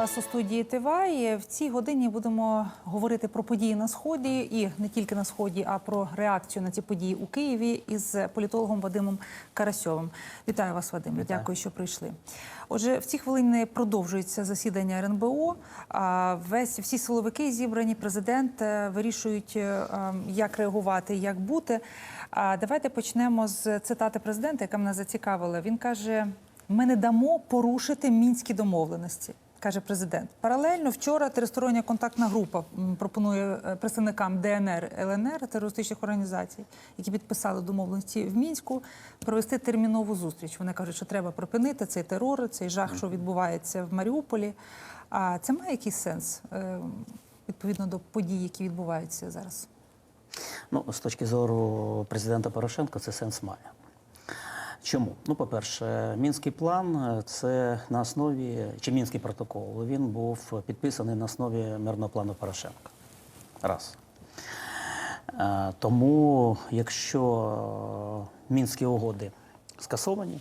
Вас у студії ТВА. І В цій годині будемо говорити про події на сході і не тільки на сході, а про реакцію на ці події у Києві із політологом Вадимом Карасьовим. Вітаю вас, Вадим. Вітаю. Дякую, що прийшли. Отже, в ці хвилини продовжується засідання РНБО. Весь всі силовики зібрані. Президент е, вирішують, е, е, як реагувати, як бути. А давайте почнемо з цитати президента, яка мене зацікавила. Він каже: ми не дамо порушити мінські домовленості. Каже президент. Паралельно вчора тристороння контактна група пропонує е, представникам ДНР ЛНР терористичних організацій, які підписали домовленості в мінську, провести термінову зустріч. Вони кажуть, що треба припинити цей терор, цей жах, що відбувається в Маріуполі. А це має якийсь сенс е, відповідно до подій, які відбуваються зараз. Ну, з точки зору президента Порошенка, це сенс має. Чому? Ну, по-перше, мінський план е, це на основі чи мінський протокол. Він був підписаний на основі мирного плану Порошенка. Раз. Е, Тому, якщо мінські угоди скасовані,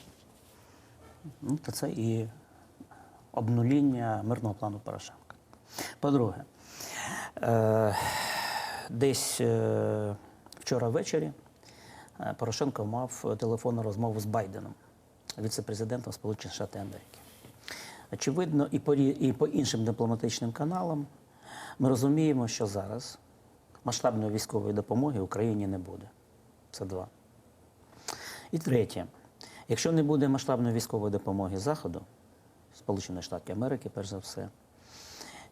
ну, то це і обнуління мирного плану Порошенка. По-друге, е, десь вчора ввечері Порошенко мав телефонну розмову з Байденом, віце-президентом Сполучених Штатів Америки. Очевидно, і по, і по іншим дипломатичним каналам ми розуміємо, що зараз масштабної військової допомоги Україні не буде. Це два. І третє, якщо не буде масштабної військової допомоги Заходу, Сполучених Штатів Америки, перш за все,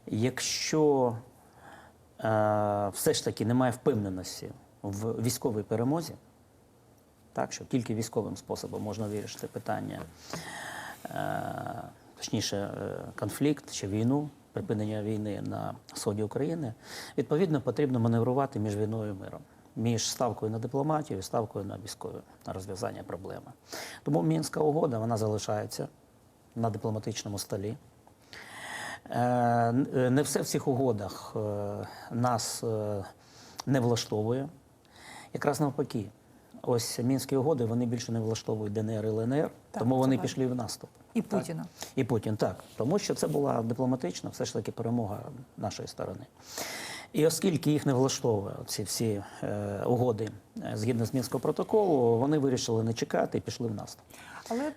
якщо е, все ж таки немає впевненості в військовій перемозі, так, що тільки військовим способом можна вирішити питання, е, точніше, е, конфлікт чи війну, припинення війни на сході України, відповідно потрібно маневрувати між війною і миром. Між ставкою на дипломатію і ставкою на військове на розв'язання проблеми. Тому Мінська угода вона залишається на дипломатичному столі. Е, Не все в цих угодах нас не влаштовує. Якраз навпаки, ось мінські угоди вони більше не влаштовують ДНР і ЛНР, Так, тому вони правда. пішли в наступ. І Так. Путіна. І Путін, так. Тому що це була дипломатична, все ж таки перемога нашої сторони. І оскільки їх не влаштовує ці всі е, угоди е, згідно з Мінського протоколу, вони вирішили не чекати і пішли в наступ. Але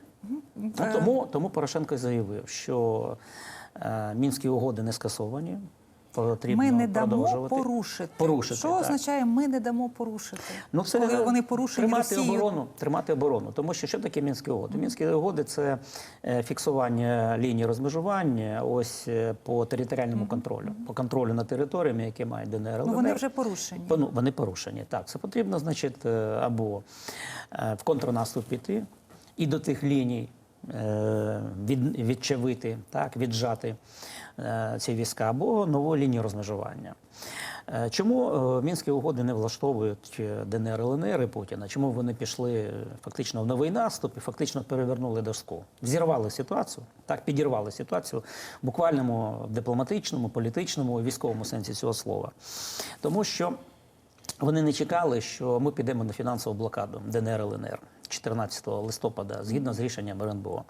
Ну, тому, тому Порошенко заявив, що е, мінські угоди не скасовані. Потрібно ми не дамо продовжувати. порушити. Порушити, Що так. означає ми не дамо порушити? Ну, це коли вони порушені тримати Росією? оборону, тримати оборону. Тому що що таке мінські угоди? Мінські угоди це е, фіксування лінії розмежування ось е, по територіальному контролю, по контролю над територіями, які мають ДНР. Ну, вони вже порушені. Ну, вони порушені. Так, це потрібно, значить, е, або в контрнаступ піти і до тих ліній від, відчавити, так, віджати е, ці війська, або нову лінію розмежування. Е, Чому е, мінські угоди не влаштовують е, ДНР ЛНР і Путіна? Чому вони пішли е, фактично в новий наступ і фактично перевернули доску? Взірвали ситуацію, так підірвали ситуацію в буквальному дипломатичному, політичному військовому сенсі цього слова. Тому що вони не чекали, що ми підемо на фінансову блокаду ДНР ЛНР 14 листопада, згідно з рішенням РНБО.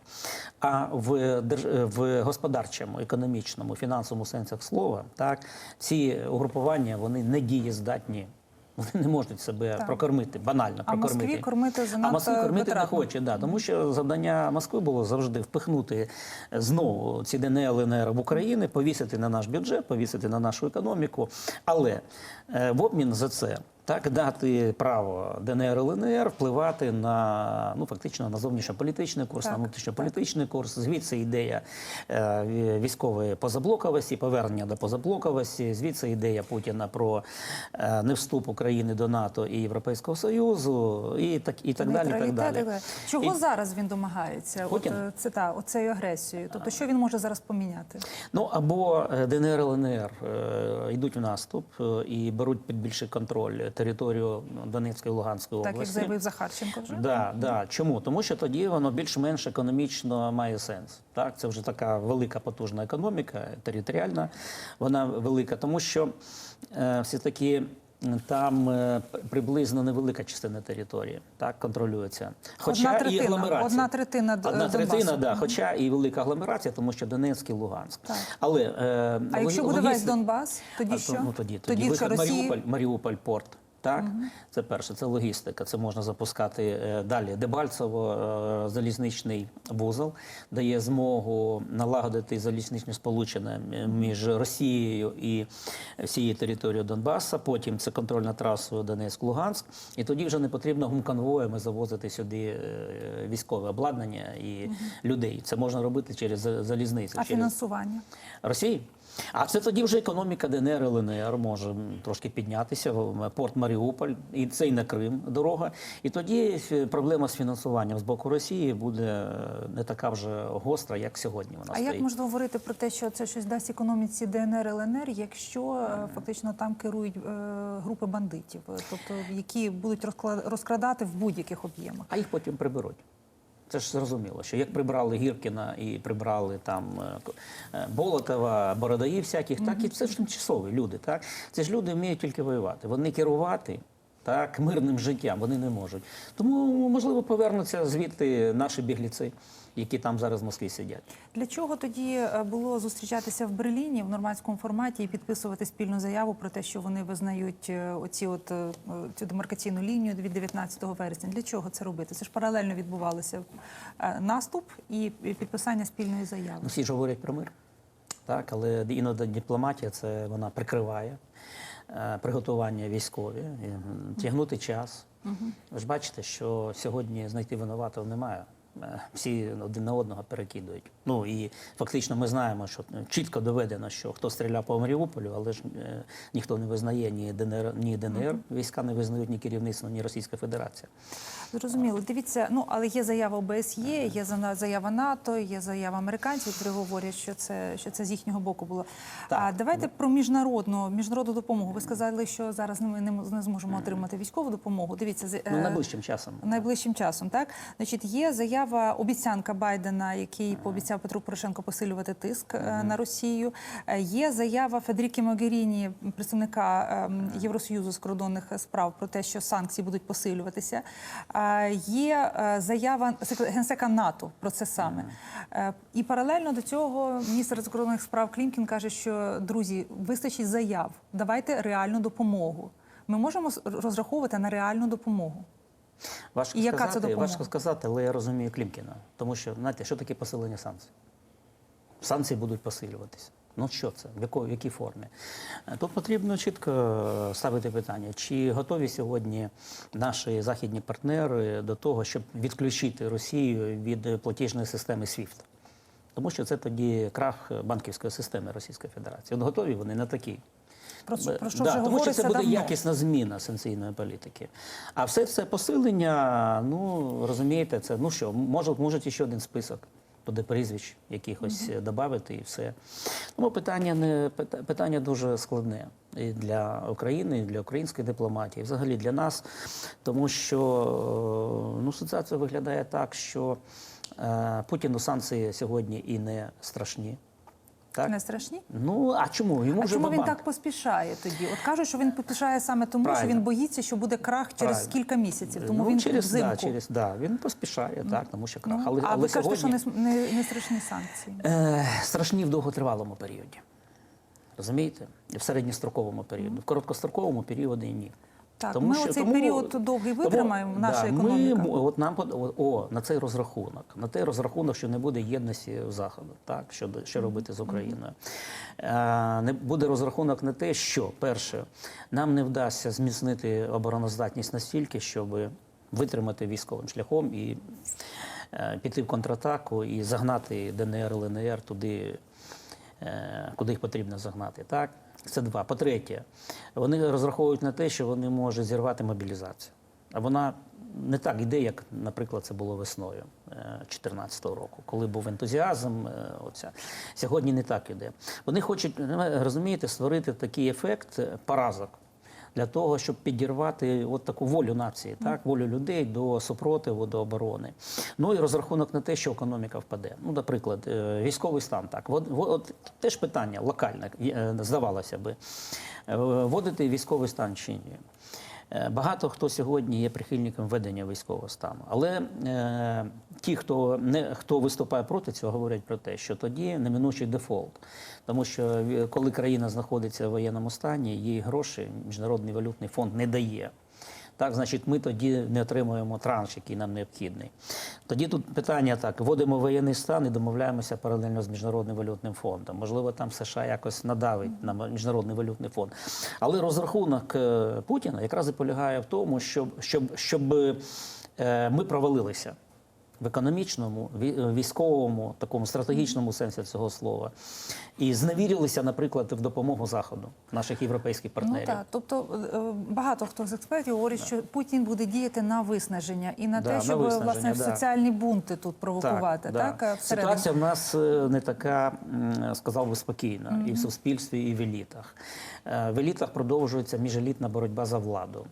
А в, в господарчому, економічному, фінансовому сенсах слова, так ці угрупування вони не дієздатні. Вони не можуть себе Так. прокормити, банально А прокормити. Москві кормити А занадто Москві кормити не хоче, да, тому що завдання Москви було завжди впихнути знову ці ДНР, ЛНР в Україну, повісити на наш бюджет, повісити на нашу економіку. Але е, в обмін за це так дати право ДНР ЛНР впливати на ну фактично на зовнішньополітичний курс, Так, на внутрішньополітичний курс. Звідси ідея е, військової позаблоковості, повернення до позаблоковості. Звідси ідея Путіна про е, не вступ України до НАТО і Європейського Союзу, і так і так далі. Так далі. Чого І- зараз він домагається? От, Путін? е, це та оцею агресією. Тобто, що він може зараз поміняти? Ну або ДНР ЛНР йдуть в наступ і беруть під більший контроль територію Донецької і Луганської Так як заявив Захарченко вже. Да, да. Чому? Тому що тоді воно більш-менш економічно має сенс. Так, це вже така велика потужна економіка, територіальна, вона велика, тому що е, все таки Там е, приблизно невелика частина території так контролюється. Хоча Одна і третина, агломерація. одна третина Одна третина, да, хоча і велика агломерація, тому що Донецьк і Луганськ. Так. Але е, А якщо буде весь Донбас, тоді а, що? ну, тоді, тоді, тоді вихід Росії Маріуполь, Маріуполь порт. Так, це перше, це логістика. Це можна запускати е, далі. Дебальцево е, залізничний вузол дає змогу налагодити залізничне сполучення між Росією і всією територією Донбаса. Потім це контрольна трасою Донецьк-Луганськ. І тоді вже не потрібно гумконвоями завозити сюди е, військове обладнання і людей. Це можна робити через за- залізницю. а через... фінансування? Росії. А це тоді вже економіка ДНР ЛНР може трошки піднятися. Порт Маріуполь, і це і на Крим дорога. І тоді проблема з фінансуванням з боку Росії буде е, не така вже гостра, як сьогодні. Вона А стоїть. як можна говорити про те, що це щось дасть економіці ДНР ЛНР, якщо е, фактично там керують е, групи бандитів, тобто які будуть розкрадати в будь-яких об'ємах? А їх потім приберуть. Це ж зрозуміло, що як прибрали Гіркіна і прибрали там е, е, Болотова, Бородаї всяких, так і це ж тимчасові люди. Так це ж люди вміють тільки воювати. Вони керувати. Так, мирним життям вони не можуть. Тому, можливо, повернуться звідти наші бігліці, які там зараз в Москві сидять. Для чого тоді е, було зустрічатися в Берліні в нормандському форматі і підписувати спільну заяву про те, що вони визнають е, оці от е, цю демаркаційну лінію від 19 вересня? Для чого це робити? Це ж паралельно відбувалося наступ і підписання спільної заяви. Ну, всі ж говорять про мир, так, але іноді дипломатія це вона прикриває е, приготування військові, тягнути час. Ви ж бачите, що сьогодні знайти винуватого немає. Е, Всі один на одного перекидують. Ну і фактично ми знаємо, що е, чітко доведено, що хто стріляв по Маріуполю, але ж е, ніхто не визнає ні ДНР, ні ДНР, війська не визнають ні керівництво, ні Російська Федерація. Зрозуміло. Дивіться, ну але є заява ОБСЄ, є заява НАТО, є заява американців, які говорять, що це що це з їхнього боку було. Так. А давайте про міжнародну міжнародну допомогу. Ви сказали, що зараз ми не, не зможемо отримати військову допомогу. Дивіться, Ну найближчим часом. Найближчим часом, так значить, є заява обіцянка Байдена, який пообіцяв Петру Порошенко посилювати тиск е, на Росію. Е, Є заява Федеріки Могеріні, представника ем, Євросоюзу з кордонних справ, про те, що санкції будуть посилюватися. Е, Є заява генсека НАТО про це саме. І паралельно до цього міністр закордонних справ Клімкін каже, що друзі, вистачить заяв, давайте реальну допомогу. Ми можемо розраховувати на реальну допомогу. Важко І яка це сказати, допомога? важко сказати, але я розумію Клімкіна. Тому що, знаєте, що таке посилення санкцій? Санкції будуть посилюватися. Ну що це? В якої, в якій формі? Е, Тут потрібно чітко е, ставити питання, чи готові сьогодні наші західні партнери до того, щоб відключити Росію від платіжної системи SWIFT? Тому що це тоді крах банківської системи Російської Федерації. От готові вони на такий. Про, що- про що да, вже тому що це буде давно. якісна зміна санкційної політики. А все це посилення, ну розумієте, це ну що, може, можуть ще один список туди прізвищ якихось mm додати і все. Тому питання не питання дуже складне і для України, і для української дипломатії, і взагалі для нас, тому що е, ну, ситуація виглядає так, що е, Путіну санкції сьогодні і не страшні. Так? Не страшні? Ну а чому? Йому А вже чому він так поспішає тоді? От кажуть, що він поспішає саме тому, що він боїться, що буде крах через Правильно. кілька місяців. Тому ну, він через, взимку. да, через да, він поспішає, так, тому що крах. Ну, але а але ви кажете, що не, не, не страшні санкції. е, страшні в довготривалому періоді. Розумієте? В середньостроковому періоді. В короткостроковому періоді ні. Так, ми оцей період довгий витримаємо, наша да, економіка. Ми, от нам о, о, на цей розрахунок, на той розрахунок, що не буде єдності заходу, так що, що робити з Україною. Е, не буде розрахунок на те, що перше, нам не вдасться зміцнити обороноздатність настільки, щоб витримати військовим шляхом і е, піти в контратаку і загнати ДНР, ЛНР туди, куди їх потрібно загнати. Так? Це два. По-третє, вони розраховують на те, що вони можуть зірвати мобілізацію. А вона не так йде, як, наприклад, це було весною 2014 року, коли був ентузіазм. е, Оця. Сьогодні не так іде. Вони хочуть, е, розумієте, створити такий ефект е, поразок. Для того, щоб підірвати от таку волю нації, так волю людей до супротиву, до оборони. Ну і розрахунок на те, що економіка впаде. Ну, наприклад, е, військовий стан. Так, от, от теж питання локальне, е, здавалося би, Е, вводити військовий стан чи ні. Е, Багато хто сьогодні є прихильником введення військового стану, але е, ті, хто не хто виступає проти цього, говорять про те, що тоді неминучий дефолт, тому що коли країна знаходиться в воєнному стані, їй гроші міжнародний валютний фонд не дає. Так, значить, ми тоді не отримуємо транш, який нам необхідний. Тоді тут питання так: вводимо воєнний стан і домовляємося паралельно з міжнародним валютним фондом. Можливо, там США якось надавить на міжнародний валютний фонд. Але розрахунок е, Путіна якраз і полягає в тому, щоб, щоб, щоб е, ми провалилися в економічному, військовому, такому стратегічному сенсі цього слова, і зневірилися, наприклад, в допомогу Заходу, наших європейських партнерів. Ну так, тобто е, багато хто з експертів говорить, що Путін буде діяти на виснаження і на Да, те, щоб виснаження, власне да. соціальні бунти тут провокувати. Так, да. е. Ситуація в нас е, не така, сказав би, спокійна і в суспільстві, і в елітах. Е, В елітах продовжується міжелітна боротьба за владу.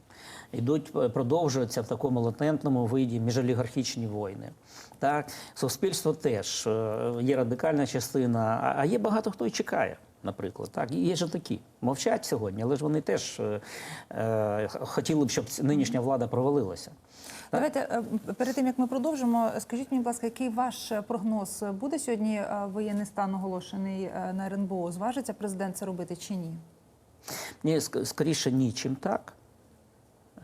Ідуть, е, продовжуються в такому латентному виді міжолігархічні війни. Так, суспільство теж е, є радикальна частина, а- є багато хто і чекає. Наприклад, так і є ж такі мовчать сьогодні, але ж вони теж е, е, хотіли б, щоб нинішня влада провалилася. Давайте перед тим як ми продовжимо, скажіть мені, будь ласка, який ваш прогноз буде сьогодні воєнний стан оголошений на РНБО? Зважиться президент це робити чи ні? Ні, скоріше ні, чим так.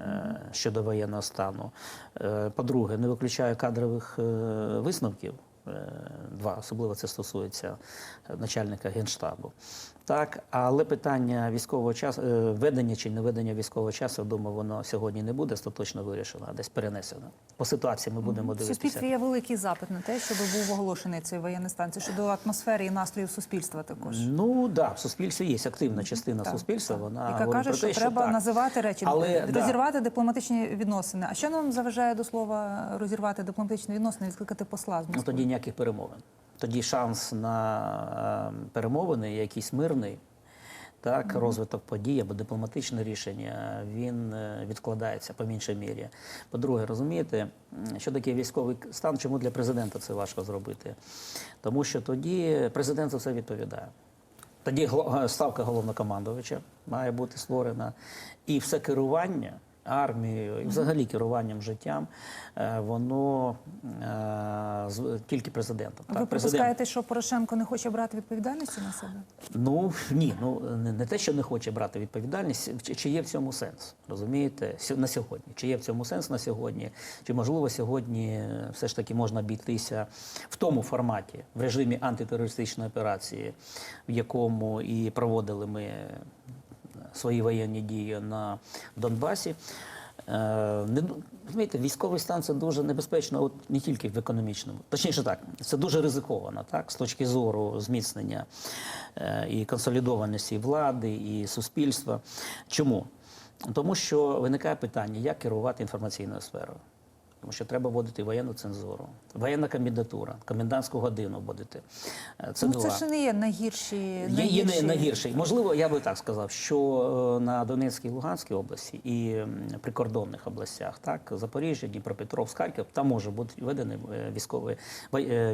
Е, Щодо воєнного стану. Е, По-друге, не виключаю кадрових е, висновків. Два, особливо це стосується начальника генштабу. Так, але питання військового часу, е, ведення чи не ведення військового часу, я думаю, воно сьогодні не буде остаточно вирішено, а десь перенесено. По ситуації ми будемо В дивитися. суспільстві є великий запит на те, щоб був оголошений цей воєнний стан. Це щодо атмосфери і настроїв суспільства також. Ну да, в суспільстві є активна частина Так, суспільства. так. Вона яка каже, про що те, треба так. називати речі, Але, да. розірвати дипломатичні відносини. А що нам заважає до слова розірвати дипломатичні відносини, відкликати посла з Ну тоді ніяких перемовин. Тоді шанс на е, перемовини, якийсь мирний, так, розвиток подій або дипломатичне рішення, він е, відкладається по меншій мірі. По-друге, розумієте, що таке військовий стан, чому для президента це важко зробити? Тому що тоді президент за це відповідає. Тоді ставка головнокомандувача має бути створена, і все керування армією, і взагалі керуванням життям, е, воно е, тільки президентом. Ви Так, припускаєте, що Порошенко не хоче брати відповідальності на себе? Ну ні, ну не, те, що не хоче брати відповідальність, чи, є в цьому сенс, розумієте, на сьогодні. Чи є в цьому сенс на сьогодні? Чи можливо сьогодні все ж таки можна обійтися в тому форматі, в режимі антитерористичної операції, в якому і проводили ми свої воєнні дії на Донбасі? Е, Не розумієте, військовий стан це дуже небезпечно, от не тільки в економічному, точніше так, це дуже ризиковано, так, з точки зору зміцнення е, і консолідованості влади, і суспільства. Чому? Тому що виникає питання, як керувати інформаційною сферою. Тому що треба вводити воєнну цензуру, воєнна комендатура, комендантську годину вводити. Е, Це ну два. це ж не є найгірші. Є, є найгірші. не- найгірший. Можливо, я би так сказав, що е, на Донецькій і Луганській області і прикордонних областях, так, Запоріжжя, Дніпропетровськ, Харків, там може бути введений е, військовий,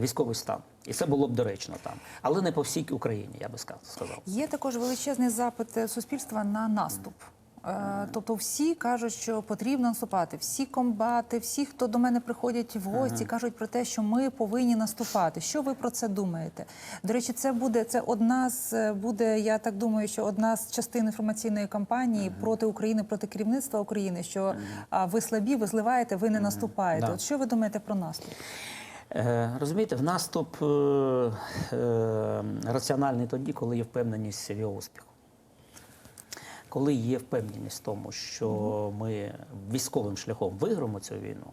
військовий стан. І це було б доречно там. Але не по всій Україні, я би ска- сказав. Є також величезний запит суспільства на наступ. Е, Тобто всі кажуть, що потрібно наступати. Всі комбати, всі, хто до мене приходять в гості, кажуть про те, що ми повинні наступати. Що ви про це думаєте? До речі, це буде це одна з е, буде. Я так думаю, що одна з частин інформаційної кампанії проти України, проти керівництва України. Що а, ви слабі, ви зливаєте, ви не наступаєте. От що ви думаєте про наступ? Е, розумієте, в наступ е, е, раціональний тоді, коли є впевненість в його успіху. Коли є впевненість в тому, що ми військовим шляхом виграємо цю війну,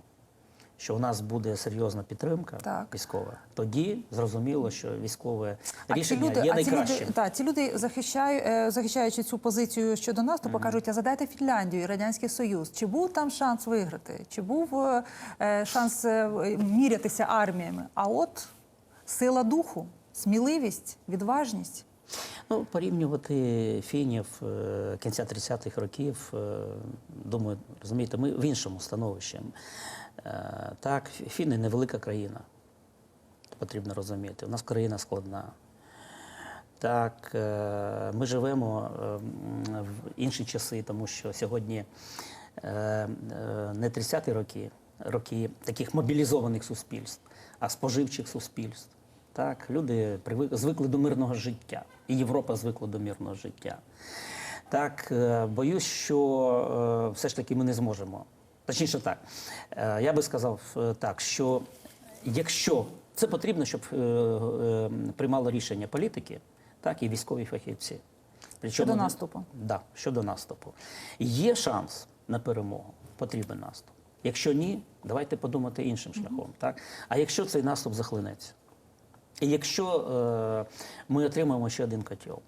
що у нас буде серйозна підтримка Так. військова, тоді зрозуміло, що військове А ці рішення люди, є а ці люди, та, ці люди захищають, е, захищаючи цю позицію щодо наступу, кажуть, а задайте Фінляндію і Радянський Союз. Чи був там шанс виграти? Чи був е, е, шанс е, мірятися арміями? А от сила духу, сміливість, відважність. Ну, порівнювати фінів е, кінця 30-х років, е, думаю, розумієте, ми в іншому становищі. Е, Так, фіни невелика країна. Потрібно розуміти. У нас країна складна. Так, ми живемо в інші часи, тому що сьогодні не 30-ті роки, роки таких мобілізованих суспільств, а споживчих суспільств. Так, люди звикли до мирного життя, і Європа звикла до мирного життя. Так, е, боюсь, що е, все ж таки ми не зможемо. Точніше так, е, я би сказав так, що якщо це потрібно, щоб приймали рішення політики, так і військові фахівці. Причому Щодо наступу. Да, щодо наступу. Є шанс на перемогу, потрібен наступ. Якщо ні, давайте подумати іншим шляхом. Так? А якщо цей наступ захлинеться? І якщо е, ми отримаємо ще один котел,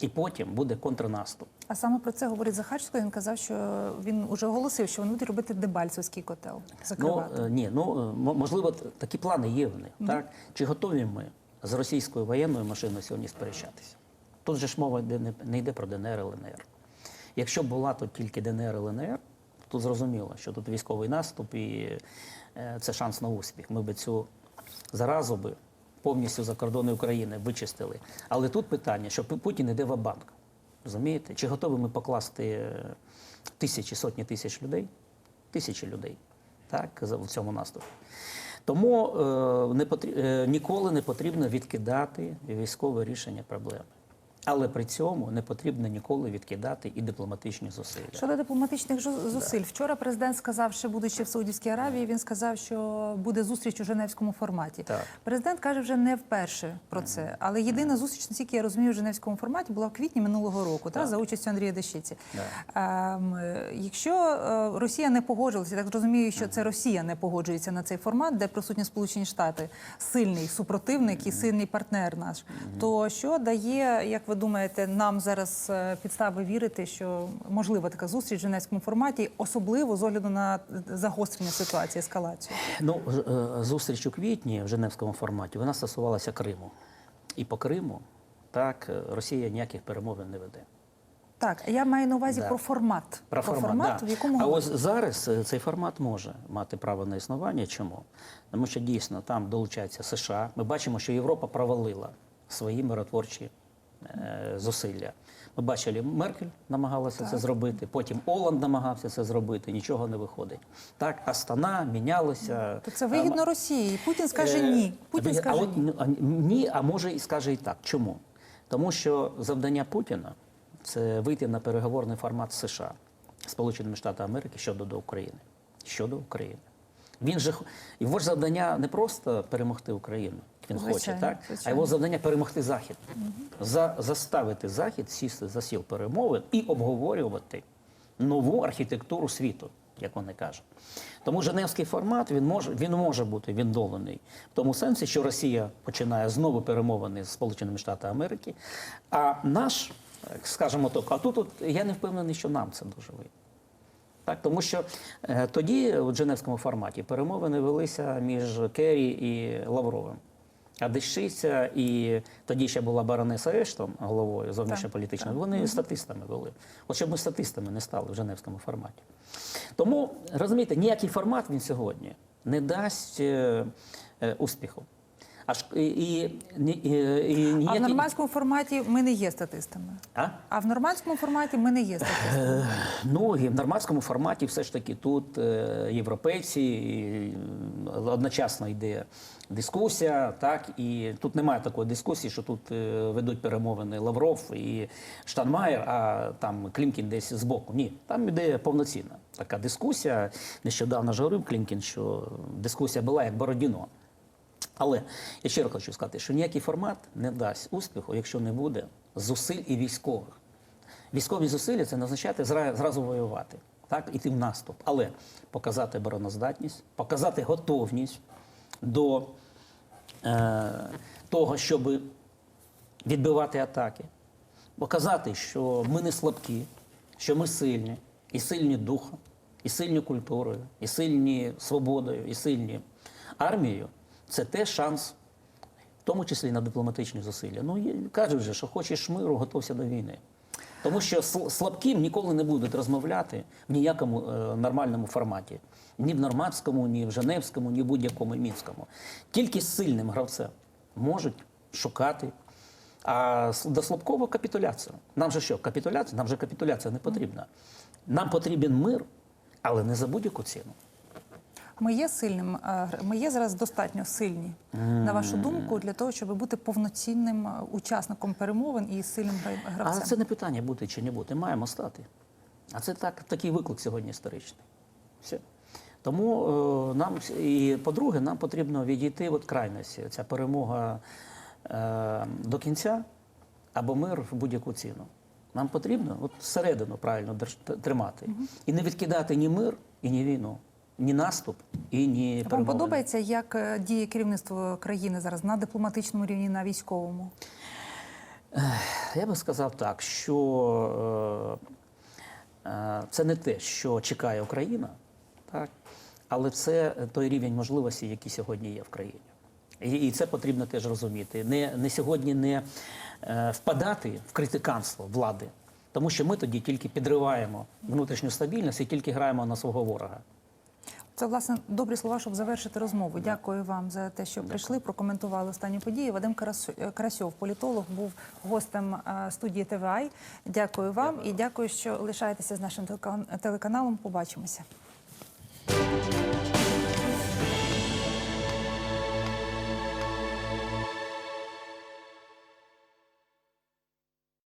і потім буде контрнаступ. А саме про це говорить Захарченко. Він казав, що він уже оголосив, що вони будуть робити Дебальцевський котел. Ну, е, ні, ну е, можливо, такі плани є в них. Так? Чи готові ми з російською воєнною машиною сьогодні сперечатися? Тут же ж мова йде не, йде про ДНР, ЛНР. Якщо б була тут тільки ДНР, ЛНР, то тут зрозуміло, що тут військовий наступ і е, це шанс на успіх. Ми б цю заразу би повністю за кордони України вичистили. Але тут питання, що Путін іде в банк Розумієте? Чи готові ми покласти е, тисячі, сотні тисяч людей? Тисячі людей так, в цьому наступі. Тому е, не потр... е, ніколи не потрібно відкидати військове рішення проблеми. Але при цьому не потрібно ніколи відкидати і дипломатичні зусилля. Щодо дипломатичних зусиль, вчора президент сказав, що будучи в Саудівській Аравії, він сказав, що буде зустріч у Женевському форматі. Так. Президент каже вже не вперше про це. Але єдина зустріч, наскільки я розумію, в Женевському форматі була в квітні минулого року, та, за участю Андрія Дещиці. Да. Ем, якщо е, Росія не погоджилася, я так розумію, що це Росія не погоджується на цей формат, де присутні Сполучені Штати, сильний супротивник і сильний партнер наш, то що дає, як ви думаєте, нам зараз е, підстави вірити, що можлива така зустріч в Женевському форматі, особливо з огляду на загострення ситуації, ескалацію? Ну, е, зустріч у квітні в Женевському форматі вона стосувалася Криму. І по Криму так е, Росія ніяких перемовин не веде. Так, я маю на увазі Да. про формат. Про формат, да. в якому а ось зараз е, цей формат може мати право на існування. Чому? Тому що дійсно там долучаються США. Ми бачимо, що Європа провалила свої миротворчі е, зусилля. Ми бачили, Меркель намагалася це зробити, потім Оланд намагався це зробити, нічого не виходить. Так, Астана мінялася. То це вигідно Росії. Путін скаже ні. Путін Е, скаже а ні. а, ні, а може і скаже і так. Чому? Тому що завдання Путіна це вийти на переговорний формат США, Сполученими Штатами Америки щодо до України. Щодо України. Він же його ж завдання не просто перемогти Україну, він хоче, Звичайно, так? а його завдання перемогти Захід. За, заставити Захід сісти за сіл перемовин і обговорювати нову архітектуру світу, як вони кажуть. Тому Женевський формат він може, він може бути відновлений в тому сенсі, що Росія починає знову перемовини з Сполученими Штатами Америки. А наш, скажімо так, а тут от, я не впевнений, що нам це дуже вийде. Так, тому що е, тоді у Женевському форматі перемовини велися між Керрі і Лавровим. А Дещиця і тоді ще була баронеса Ештон головою зовнішньополітичною, вони статистами були. От щоб ми статистами не стали в Женевському форматі. Тому, розумієте, ніякий формат він сьогодні не дасть е, е, успіху. Аж і, і, і, і, А в нормандському форматі ми не є статистами. А? А в нормандському форматі ми не є статистами. Ну і в нормандському форматі все ж таки тут е, європейці і, е, одночасно йде дискусія, так і тут немає такої дискусії, що тут е, ведуть перемовини Лавров і Штанмаєр, а там Клімкін десь збоку. Ні, там іде повноцінна така дискусія. Нещодавно ж говорив Клімкін, що дискусія була як Бородіно. Але я ще раз хочу сказати, що ніякий формат не дасть успіху, якщо не буде зусиль і військових. Військові зусилля це не означає зразу воювати, так, іти в наступ, але показати обороноздатність, показати готовність до е, того, щоб відбивати атаки, показати, що ми не слабкі, що ми сильні, і сильні духом, і сильні культурою, і сильні свободою, і сильні армією. Це теж шанс в тому числі на дипломатичні зусилля. Ну, кажуть же, що хочеш миру, готовся до війни. Тому що слабким ніколи не будуть розмовляти в ніякому е, нормальному форматі. Ні в нормандському, ні в Женевському, ні в будь-якому мінському. Тільки сильним гравцем можуть шукати. А до слабкого капітуляція. Нам же що, капітуляція? Нам же капітуляція не потрібна. Нам потрібен мир, але не за будь-яку ціну. Ми є сильним, е, ми є зараз достатньо сильні, на вашу думку, для того, щоб бути повноцінним е, учасником перемовин і сильним гра- Але це не питання бути чи не бути. Маємо стати. А це так, такий виклик сьогодні історичний. Все. Тому е, нам і по-друге, нам потрібно відійти від крайності. Ця перемога е, до кінця або мир в будь-яку ціну. Нам потрібно от середину правильно тримати. І не відкидати ні мир, і ні війну, ні наступ, і ні Вам подобається, як е, діє керівництво країни зараз на дипломатичному рівні, на військовому? Я би сказав так, що е, е, це не те, що чекає Україна, так? але це той рівень можливості, який сьогодні є в країні. І, це потрібно теж розуміти. Не, не сьогодні не впадати в критиканство влади, тому що ми тоді тільки підриваємо внутрішню стабільність і тільки граємо на свого ворога. Це власне добрі слова, щоб завершити розмову. Дякую вам за те, що прийшли, прокоментували останні події. Вадим Карас- Карасьов, політолог, був гостем е, студії ТВА. Дякую вам і дякую, що лишаєтеся з нашим телекан- телеканалом. Побачимося.